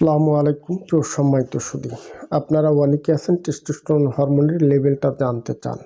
আসসালামু আলাইকুম, প্রিয় সম্মানিত সুদী আপনারা অনেকে আছেন টেস্টোস্টেরন হরমোনের লেভেলটা জানতে চান।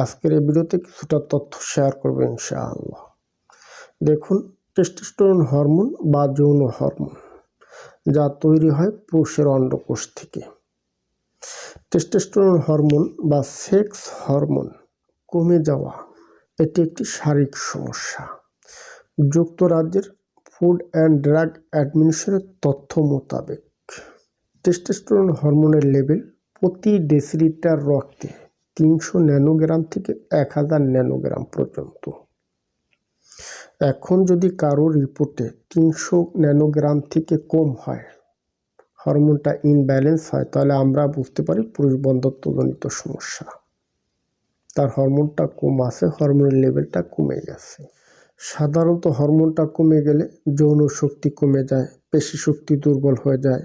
আজকের এই ভিডিওতে কিছুটা তথ্য শেয়ার করব ইনশাআল্লাহ। দেখুন টেস্টোস্টেরন হরমোন বা যৌন হরমোন যা তৈরি হয় পুরুষের অন্ডকোষ থেকে। টেস্টোস্টেরন হরমোন বা সেক্স হরমোন কমে যাওয়া, এটি একটি শারীরিক সমস্যা। যুক্তরাজ্যের ফুড অ্যান্ড ড্রাগ অ্যাডমিনিস্ট্রেশনের তথ্য মোতাবেক। টেস্টোস্টেরন হরমোনের লেভেল প্রতি ডেসিলিটার রক্তে তিনশো ন্যানোগ্রাম থেকে এক হাজার ন্যানোগ্রাম পর্যন্ত। এখন যদি কারও রিপোর্টে তিনশো ন্যানোগ্রাম থেকে কম হয় হরমোনটা ইনব্যালেন্স হয়, তাহলে আমরা বুঝতে পারি পুরুষ বন্ধত্বজনিত সমস্যা। তার হরমোনটা কম আছে হরমোনের লেভেলটা কমে গেছে। সাধারণত হরমোনটা কমে গেলে যৌন শক্তি কমে যায়, পেশি শক্তি দুর্বল হয়ে যায়।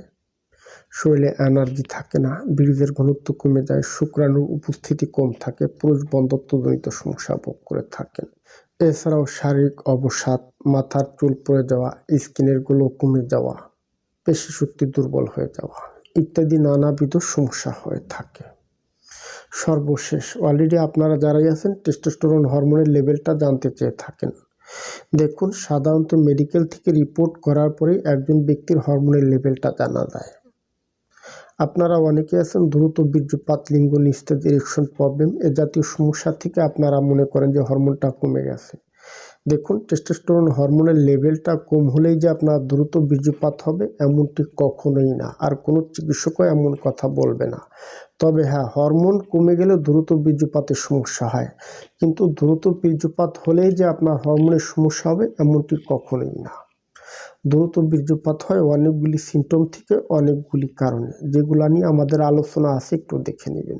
শরীরে এনার্জি থাকে না বীর্যের ঘনত্ব কমে যায়, শুক্রাণুর উপস্থিতি কম থাকে, পুরুষ বন্ধত্বজনিত সমস্যা ভোগ করে থাকেন। এছাড়াও শারীরিক অবসাদ, মাথার চুল পড়ে যাওয়া, স্কিনেরগুলো কমে যাওয়া, পেশি শক্তি দুর্বল হয়ে যাওয়া ইত্যাদি নানাবিধ সমস্যা হয়ে থাকে। সর্বশেষ অলরেডি আপনারা যারাই আছেন টেস্টোস্টেরন হরমোনের লেভেলটা জানতে চেয়ে থাকেন। দেখুন, সাধারণত মেডিকেল থেকে রিপোর্ট করার পরে একজন ব্যক্তির হরমোনের লেভেলটা জানা যায়। আপনারা অনেকে আছেন, দ্রুত বীর্যপাত, লিঙ্গ নিস্তেজ ইরেকশন প্রবলেম এ জাতীয় সমস্যা থেকে আপনারা মনে করেন যে হরমোনটা কমে গেছে। দেখুন টেস্টোস্টেরন হরমোনের লেভেলটা কম হলেই যে আপনার দ্রুত বীর্যপাত হবে এমনটি কখনোই না। আর কোনো চিকিৎসকও এমন কথা বলবে না। তবে হ্যাঁ হরমোন কমে গেলে দ্রুত বীর্যপাতের সমস্যা হয়। কিন্তু দ্রুত বীর্যপাত হলেই যে আপনার হরমোনের সমস্যা হবে এমনটি কখনোই না। দ্রুত বীর্যপাত হয় অনেকগুলি সিমটম থেকে অনেকগুলি কারণে। যেগুলা নিয়ে আমাদের আলোচনা আছে, একটু দেখে নেবেন।